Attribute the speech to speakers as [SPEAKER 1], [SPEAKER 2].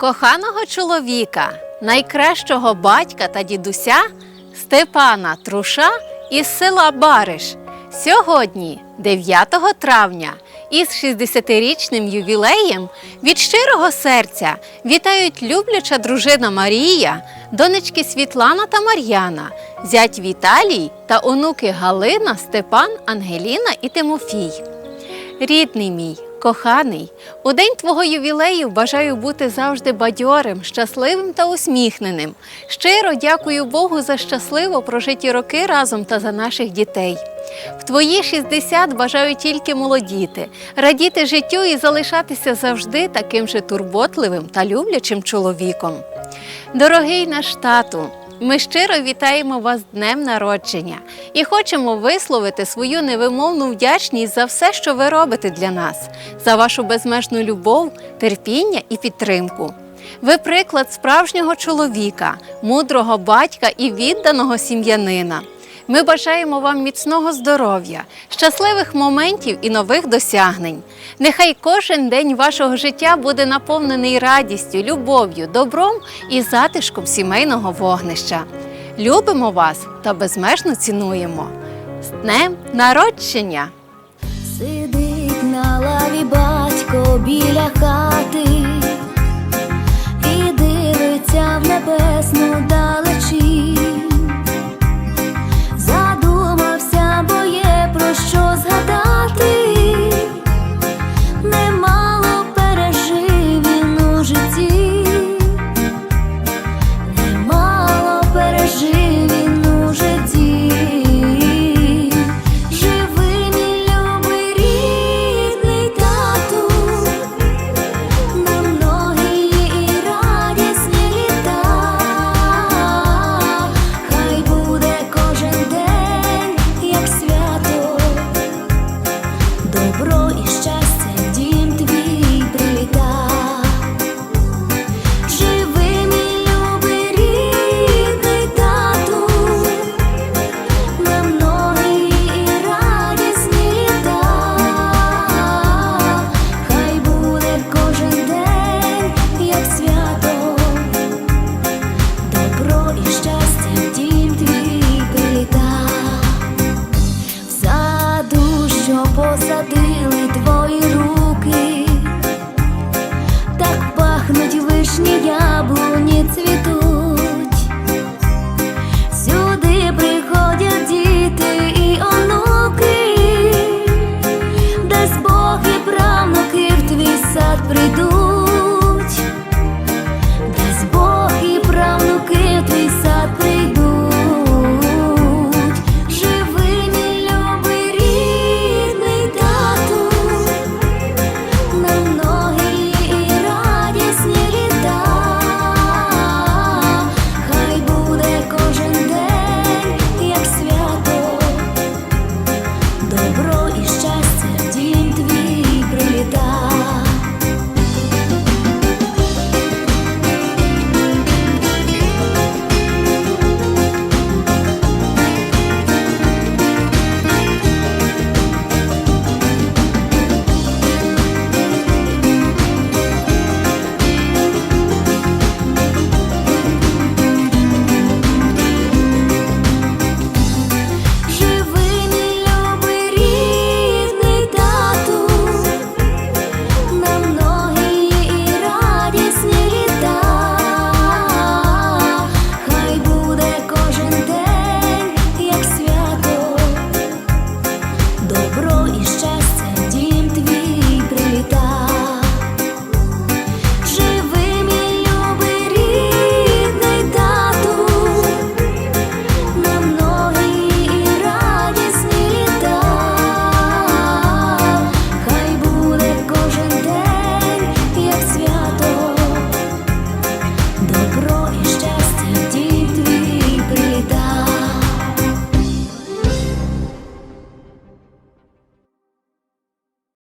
[SPEAKER 1] коханого чоловіка, найкращого батька та дідуся Степана Труша із села Бариш. Сьогодні, 9 травня, із 60-річним ювілеєм від щирого серця вітають любляча дружина Марія, донечки Світлана та Мар'яна, зять Віталій та онуки Галина, Степан, Ангеліна і Тимофій. Рідний мій, коханий, у день твого ювілею бажаю бути завжди бадьорим, щасливим та усміхненим. Щиро дякую Богу за щасливо прожиті роки разом та за наших дітей. В твої 60 бажаю тільки молодіти, радіти життю і залишатися завжди таким же турботливим та люблячим чоловіком. Дорогий наш тату, ми щиро вітаємо вас днем народження і хочемо висловити свою невимовну вдячність за все, що ви робите для нас, за вашу безмежну любов, терпіння і підтримку. Ви приклад справжнього чоловіка, мудрого батька і відданого сім'янина. Ми бажаємо вам міцного здоров'я, щасливих моментів і нових досягнень. Нехай кожен день вашого життя буде наповнений радістю, любов'ю, добром і затишком сімейного вогнища. Любимо вас та безмежно цінуємо. З днем народження!
[SPEAKER 2] Сидить на лаві батько біля хати, 你要。